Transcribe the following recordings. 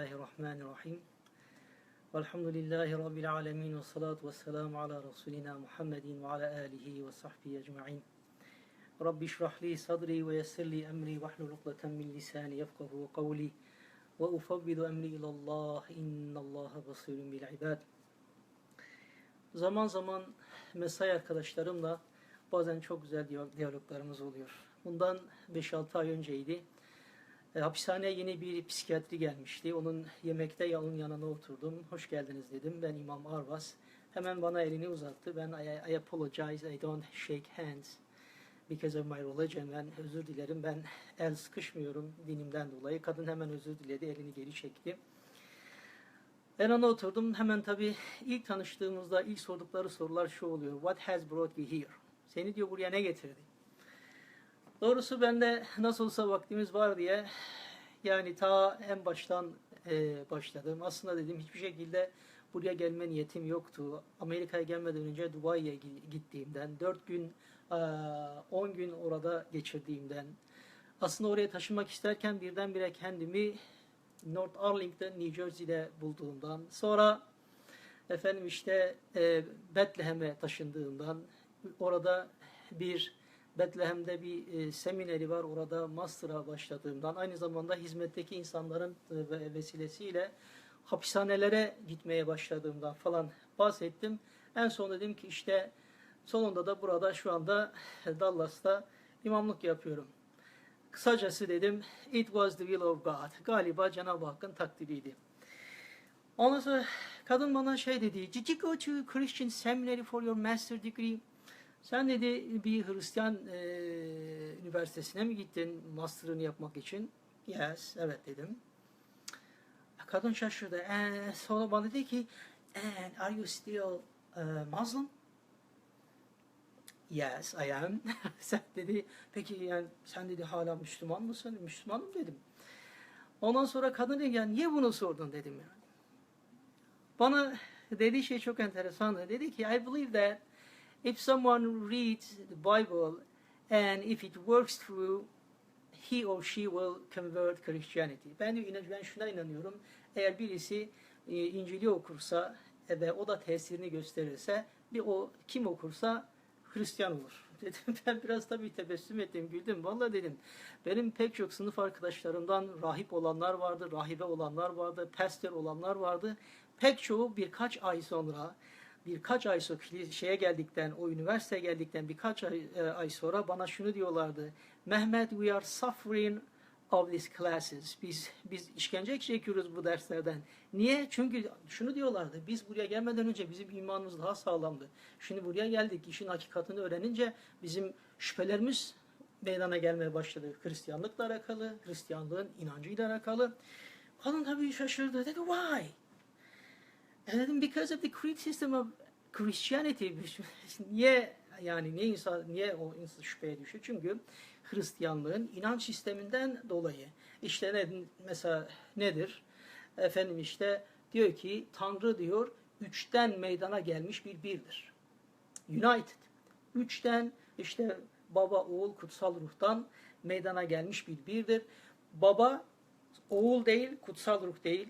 Bismillahirrahmanirrahim. Velhamdülillahi Rabbil alemin ve salatu ve selamu ala Resulina Muhammedin ve ala alihi ve sahbihi ecma'in. Rabbi şrahli sadri ve yessirli emri ve hlul ukdeten min lisani yefkahu kavli ve ufavvidu emri ilallah innallaha basirun bil ibad. Zaman zaman mesai arkadaşlarımla bazen çok güzel diyalog- diyaloglarımız oluyor. Bundan 5-6 ay önceydi. E, hapishaneye yeni bir psikiyatri gelmişti. Onun yemekte onun yanına oturdum. Hoş geldiniz dedim. Ben İmam Arvas. Hemen bana elini uzattı. Ben I, I apologize. I don't shake hands because of my religion. Ben özür dilerim. Ben el sıkışmıyorum dinimden dolayı. Kadın hemen özür diledi. Elini geri çekti. Ben ona oturdum. Hemen tabii ilk tanıştığımızda ilk sordukları sorular şu oluyor. What has brought you here? Seni diyor buraya ne getirdi? Doğrusu ben de nasıl olsa vaktimiz var diye yani ta en baştan e, başladım. Aslında dedim hiçbir şekilde buraya gelme niyetim yoktu. Amerika'ya gelmeden önce Dubai'ye gi- gittiğimden, 4 gün, e, 10 gün orada geçirdiğimden, aslında oraya taşınmak isterken birdenbire kendimi North Arlington, New Jersey'de bulduğumdan, sonra efendim işte e, Bethlehem'e taşındığımdan, orada bir Bethlehem'de bir e, semineri var. Orada master'a başladığımdan, aynı zamanda hizmetteki insanların e, ve- vesilesiyle hapishanelere gitmeye başladığımdan falan bahsettim. En son dedim ki işte sonunda da burada şu anda Dallas'ta imamlık yapıyorum. Kısacası dedim it was the will of God. Galiba Cenab-ı Hakk'ın takdiriydi. Ondan sonra kadın bana şey dedi. Did you go to Christian seminary for your master degree? Sen dedi bir Hristiyan e, üniversitesine mi gittin master'ını yapmak için? Yes, evet dedim. Kadın şaşırdı. E, sonra bana dedi ki, And are you still e, Muslim? Yes, I am. sen dedi, peki yani sen dedi hala Müslüman mısın? Müslümanım dedim. Ondan sonra kadın dedi, ya niye bunu sordun dedim yani. Bana dediği şey çok enteresandı. Dedi ki, I believe that if someone reads the Bible and if it works through, he or she will convert Christianity. Ben ben şuna inanıyorum. Eğer birisi e, İncil'i okursa ve o da tesirini gösterirse bir o kim okursa Hristiyan olur. Dedim ben biraz tabii tebessüm ettim, güldüm. Vallahi dedim benim pek çok sınıf arkadaşlarımdan rahip olanlar vardı, rahibe olanlar vardı, pastör olanlar vardı. Pek çoğu birkaç ay sonra birkaç ay sonra şeye geldikten, o üniversiteye geldikten birkaç ay, e, ay sonra bana şunu diyorlardı. Mehmet, we are suffering of these classes. Biz biz işkence çekiyoruz bu derslerden. Niye? Çünkü şunu diyorlardı. Biz buraya gelmeden önce bizim imanımız daha sağlamdı. Şimdi buraya geldik. işin hakikatini öğrenince bizim şüphelerimiz meydana gelmeye başladı. Hristiyanlıkla alakalı, Hristiyanlığın inancıyla alakalı. Kadın tabii şaşırdı. Dedi, why? E dedim because of the system of Christianity. niye yani niye insan niye o insan şüpheye düşüyor? Çünkü Hristiyanlığın inanç sisteminden dolayı. İşte ne, mesela nedir? Efendim işte diyor ki Tanrı diyor üçten meydana gelmiş bir birdir. United. Üçten işte baba, oğul, kutsal ruhtan meydana gelmiş bir birdir. Baba oğul değil, kutsal ruh değil.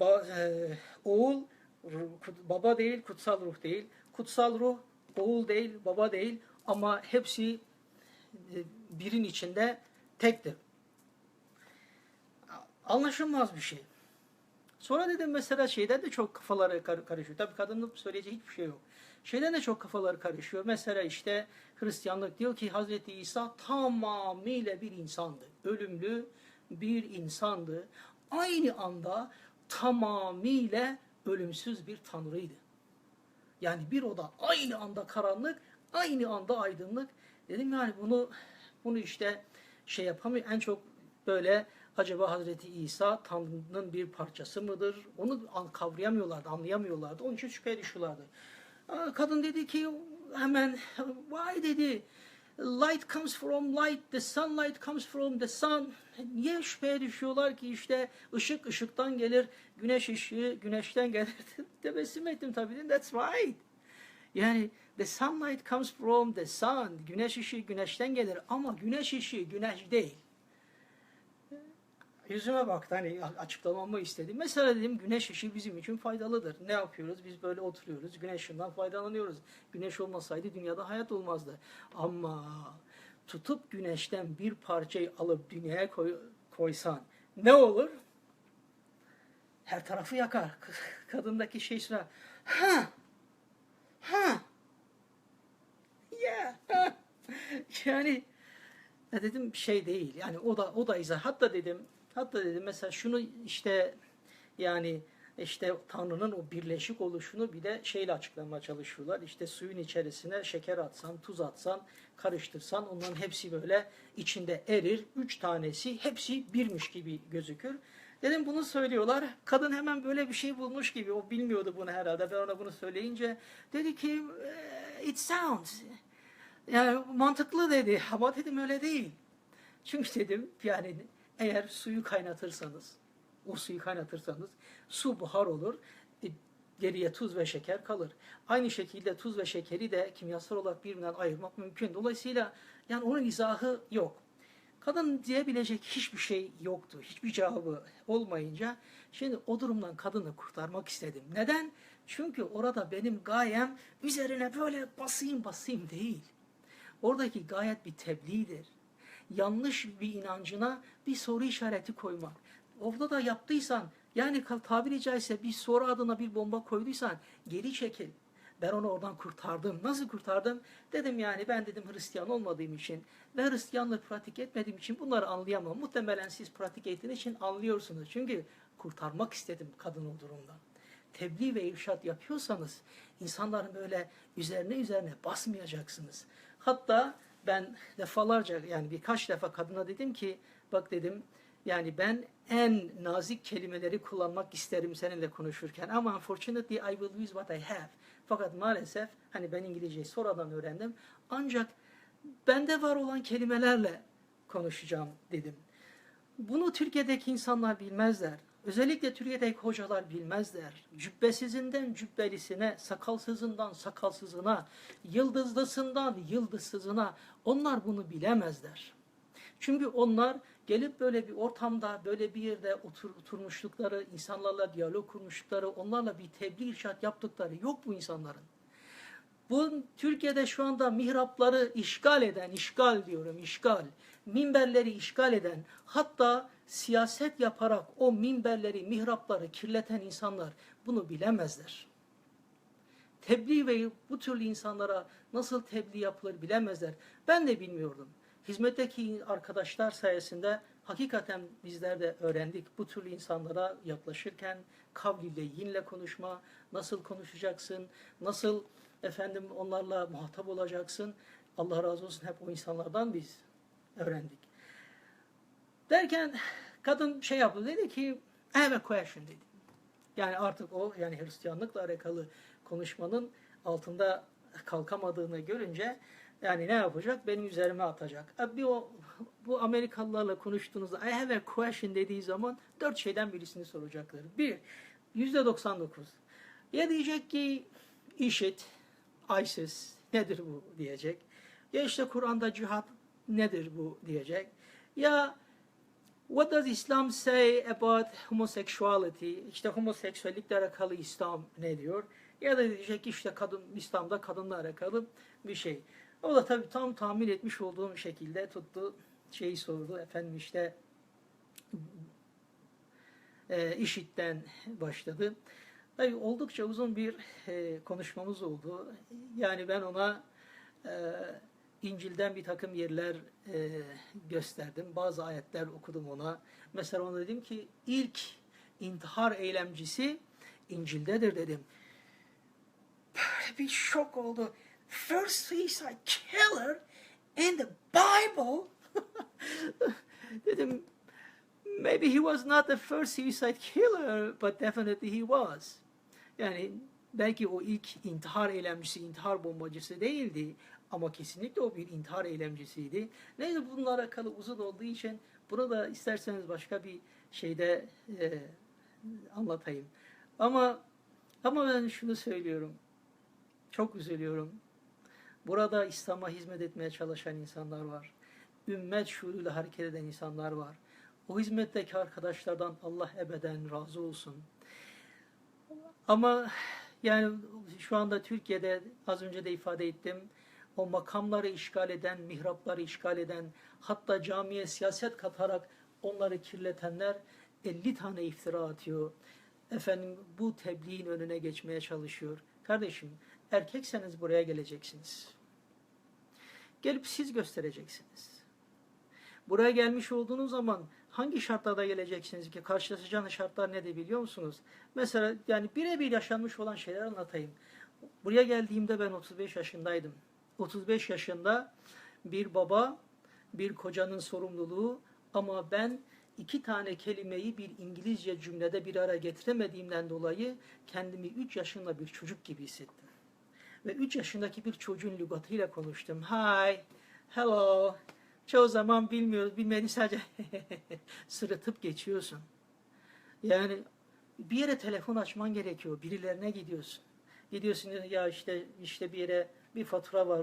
Ba- e, oğul baba değil, kutsal ruh değil. Kutsal ruh oğul değil, baba değil ama hepsi e, birin içinde tektir. Anlaşılmaz bir şey. Sonra dedim mesela şeyden de çok kafaları kar- karışıyor. Tabii kadının söyleyeceği hiçbir şey yok. Şeyden de çok kafaları karışıyor. Mesela işte Hristiyanlık diyor ki Hazreti İsa tamamıyla bir insandı. Ölümlü bir insandı. Aynı anda tamamıyla ölümsüz bir tanrıydı. Yani bir oda aynı anda karanlık, aynı anda aydınlık. Dedim yani bunu bunu işte şey yapamıyor. En çok böyle acaba Hazreti İsa Tanrı'nın bir parçası mıdır? Onu kavrayamıyorlardı, anlayamıyorlardı. Onun için şüpheye düşüyorlardı. Kadın dedi ki hemen why dedi light comes from light, the sunlight comes from the sun. Niye şüpheye düşüyorlar ki işte ışık ışıktan gelir, güneş ışığı güneşten gelir. Tebessüm ettim tabii. That's right. Yani the sunlight comes from the sun. Güneş ışığı güneşten gelir ama güneş ışığı güneş değil. Yüzüme baktı hani açıklamamı istedi. Mesela dedim güneş ışığı bizim için faydalıdır. Ne yapıyoruz? Biz böyle oturuyoruz. Güneş ışığından faydalanıyoruz. Güneş olmasaydı dünyada hayat olmazdı. Ama tutup güneşten bir parçayı alıp dünyaya koy, koysan ne olur? Her tarafı yakar. Kadındaki şey sıra. Ha. Ha. Yeah. yani ne dedim şey değil. Yani o da o da izah. Hatta dedim hatta dedim mesela şunu işte yani işte Tanrı'nın o birleşik oluşunu bir de şeyle açıklamaya çalışıyorlar. İşte suyun içerisine şeker atsan, tuz atsan, karıştırsan onların hepsi böyle içinde erir. Üç tanesi hepsi birmiş gibi gözükür. Dedim bunu söylüyorlar. Kadın hemen böyle bir şey bulmuş gibi. O bilmiyordu bunu herhalde. Ben ona bunu söyleyince dedi ki "Eh, it sounds yani mantıklı dedi ama dedim öyle değil. Çünkü dedim yani eğer suyu kaynatırsanız, o suyu kaynatırsanız su buhar olur, e, geriye tuz ve şeker kalır. Aynı şekilde tuz ve şekeri de kimyasal olarak birbirinden ayırmak mümkün. Dolayısıyla yani onun izahı yok. Kadın diyebilecek hiçbir şey yoktu. Hiçbir cevabı olmayınca şimdi o durumdan kadını kurtarmak istedim. Neden? Çünkü orada benim gayem üzerine böyle basayım basayım değil. Oradaki gayet bir tebliğdir. Yanlış bir inancına bir soru işareti koymak. Orada da yaptıysan yani tabiri caizse bir soru adına bir bomba koyduysan geri çekil. Ben onu oradan kurtardım. Nasıl kurtardım? Dedim yani ben dedim Hristiyan olmadığım için ve Hristiyanlığı pratik etmediğim için bunları anlayamam. Muhtemelen siz pratik ettiğiniz için anlıyorsunuz. Çünkü kurtarmak istedim kadın o durumdan. Tebliğ ve irşat yapıyorsanız insanların böyle üzerine üzerine basmayacaksınız. Hatta ben defalarca yani birkaç defa kadına dedim ki bak dedim yani ben en nazik kelimeleri kullanmak isterim seninle konuşurken ama unfortunately I will use what I have. Fakat maalesef hani ben İngilizceyi sonradan öğrendim. Ancak bende var olan kelimelerle konuşacağım dedim. Bunu Türkiye'deki insanlar bilmezler. Özellikle Türkiye'deki hocalar bilmezler. Cübbesizinden cübbelisine, sakalsızından sakalsızına, yıldızlısından yıldızsızına onlar bunu bilemezler. Çünkü onlar gelip böyle bir ortamda, böyle bir yerde otur, oturmuşlukları, insanlarla diyalog kurmuşlukları, onlarla bir tebliğ irşat yaptıkları yok bu insanların. Bu Türkiye'de şu anda mihrapları işgal eden, işgal diyorum, işgal, minberleri işgal eden, hatta siyaset yaparak o minberleri, mihrapları kirleten insanlar bunu bilemezler. Tebliğ ve bu türlü insanlara nasıl tebliğ yapılır bilemezler. Ben de bilmiyordum. Hizmetteki arkadaşlar sayesinde hakikaten bizler de öğrendik. Bu türlü insanlara yaklaşırken kavliyle, yinle konuşma, nasıl konuşacaksın, nasıl efendim onlarla muhatap olacaksın. Allah razı olsun hep o insanlardan biz öğrendik. Derken kadın şey yaptı dedi ki I have a question dedi. Yani artık o yani Hristiyanlıkla alakalı konuşmanın altında kalkamadığını görünce yani ne yapacak? Benim üzerime atacak. Bir o bu Amerikalılarla konuştuğunuzda I have a question dediği zaman dört şeyden birisini soracaklar. Bir, yüzde 99. Ya diyecek ki IŞİD, ISIS nedir bu diyecek. Ya işte Kur'an'da cihat nedir bu diyecek. Ya What does Islam say about homosexuality? İşte homoseksüellikle alakalı İslam ne diyor? Ya da diyecek ki işte kadın, İslam'da kadınla alakalı bir şey. O da tabii tam tahmin etmiş olduğum şekilde tuttu şeyi sordu. Efendim işte e, işitten başladı. Tabii oldukça uzun bir e, konuşmamız oldu. Yani ben ona e, İncil'den bir takım yerler e, gösterdim. Bazı ayetler okudum ona. Mesela ona dedim ki ilk intihar eylemcisi İncil'dedir dedim. Böyle bir şok oldu. First suicide killer in the Bible. dedim maybe he was not the first suicide killer but definitely he was. Yani belki o ilk intihar eylemcisi, intihar bombacısı değildi ama kesinlikle o bir intihar eylemcisiydi. Neyse bununla alakalı uzun olduğu için bunu da isterseniz başka bir şeyde e, anlatayım. Ama ama ben şunu söylüyorum. Çok üzülüyorum. Burada İslam'a hizmet etmeye çalışan insanlar var. Ümmet şuuruyla hareket eden insanlar var. O hizmetteki arkadaşlardan Allah ebeden razı olsun. Ama yani şu anda Türkiye'de az önce de ifade ettim. O makamları işgal eden, mihrapları işgal eden, hatta camiye siyaset katarak onları kirletenler 50 tane iftira atıyor. Efendim bu tebliğin önüne geçmeye çalışıyor. Kardeşim erkekseniz buraya geleceksiniz. Gelip siz göstereceksiniz. Buraya gelmiş olduğunuz zaman hangi şartlarda geleceksiniz ki? Karşılaşacağınız şartlar ne de biliyor musunuz? Mesela yani birebir yaşanmış olan şeyler anlatayım. Buraya geldiğimde ben 35 yaşındaydım. 35 yaşında bir baba, bir kocanın sorumluluğu ama ben iki tane kelimeyi bir İngilizce cümlede bir araya getiremediğimden dolayı kendimi 3 yaşında bir çocuk gibi hissettim. Ve 3 yaşındaki bir çocuğun lügatıyla konuştum. Hi, hello. Çoğu zaman bilmiyoruz, bilmediğini sadece sırıtıp geçiyorsun. Yani bir yere telefon açman gerekiyor, birilerine gidiyorsun. Gidiyorsun ya işte işte bir yere bir fatura var,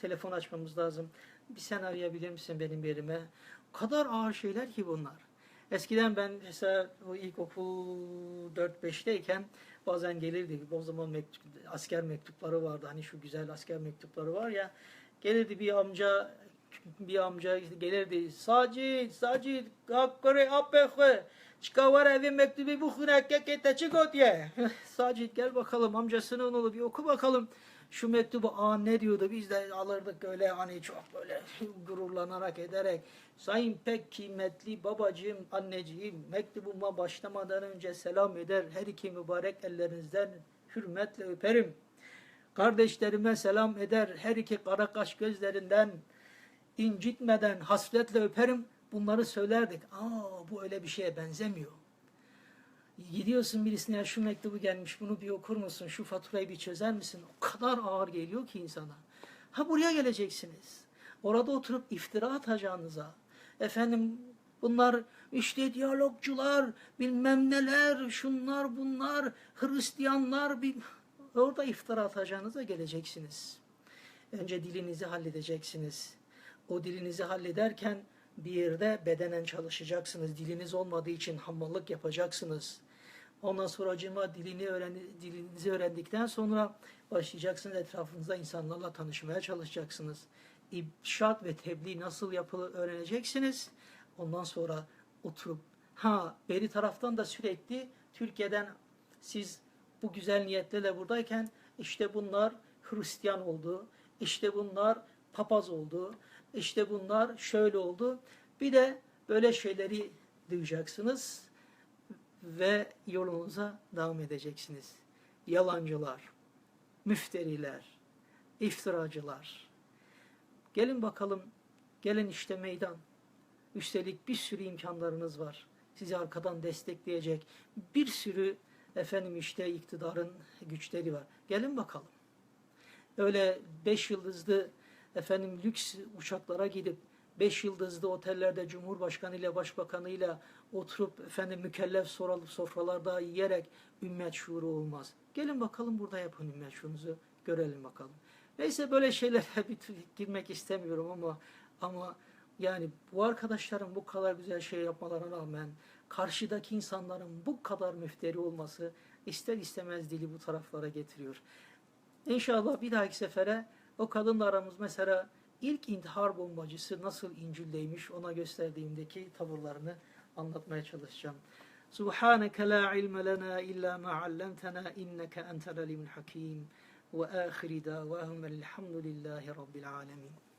telefon açmamız lazım. Bir sen arayabilir misin benim yerime? O kadar ağır şeyler ki bunlar. Eskiden ben mesela o ilkokul 4-5'teyken bazen gelirdi. O zaman mektup, asker mektupları vardı. Hani şu güzel asker mektupları var ya. Gelirdi bir amca bir amca gelirdi. Sacit, Sacit, kakkare apekhe. Çıkavar evi mektubu bu hünekke kete çıkot ye. Sacit gel bakalım amcasının oğlu bir oku bakalım. Şu mektubu aa ne diyordu biz de alırdık öyle hani çok böyle gururlanarak ederek. Sayın pek kıymetli babacığım, anneciğim mektubuma başlamadan önce selam eder. Her iki mübarek ellerinizden hürmetle öperim. Kardeşlerime selam eder. Her iki kara kaş gözlerinden incitmeden hasretle öperim. Bunları söylerdik. Aa bu öyle bir şeye benzemiyor. Gidiyorsun birisine ya şu mektubu gelmiş bunu bir okur musun? Şu faturayı bir çözer misin? O kadar ağır geliyor ki insana. Ha buraya geleceksiniz. Orada oturup iftira atacağınıza. Efendim bunlar işte diyalogcular bilmem neler şunlar bunlar Hristiyanlar bir... orada iftira atacağınıza geleceksiniz. Önce dilinizi halledeceksiniz. O dilinizi hallederken bir yerde bedenen çalışacaksınız. Diliniz olmadığı için hammallık yapacaksınız. Ondan sonra acıma dilini öğren, dilinizi öğrendikten sonra başlayacaksınız etrafınızda insanlarla tanışmaya çalışacaksınız. İbşat ve tebliğ nasıl yapılır öğreneceksiniz. Ondan sonra oturup ha beri taraftan da sürekli Türkiye'den siz bu güzel niyetlerle buradayken işte bunlar Hristiyan oldu. işte bunlar papaz oldu. İşte bunlar şöyle oldu. Bir de böyle şeyleri duyacaksınız ve yolunuza devam edeceksiniz. Yalancılar, müfteriler, iftiracılar. Gelin bakalım, gelin işte meydan. Üstelik bir sürü imkanlarınız var. Sizi arkadan destekleyecek bir sürü efendim işte iktidarın güçleri var. Gelin bakalım. Öyle beş yıldızlı efendim lüks uçaklara gidip beş yıldızlı otellerde Cumhurbaşkanı ile Başbakanı ile oturup efendim mükellef sofralarda yiyerek ümmet şuuru olmaz. Gelin bakalım burada yapın ümmet şuurunuzu görelim bakalım. Neyse böyle şeylere bir girmek istemiyorum ama ama yani bu arkadaşların bu kadar güzel şey yapmalarına rağmen karşıdaki insanların bu kadar müfteri olması ister istemez dili bu taraflara getiriyor. İnşallah bir dahaki sefere o kadınla aramız mesela ilk intihar bombacısı nasıl İncil'deymiş ona gösterdiğimdeki tavırlarını anlatmaya çalışacağım. Subhaneke la ilme lena illa ma allamtena inneke entel alimul hakim ve ahiri davahum elhamdülillahi rabbil alemin.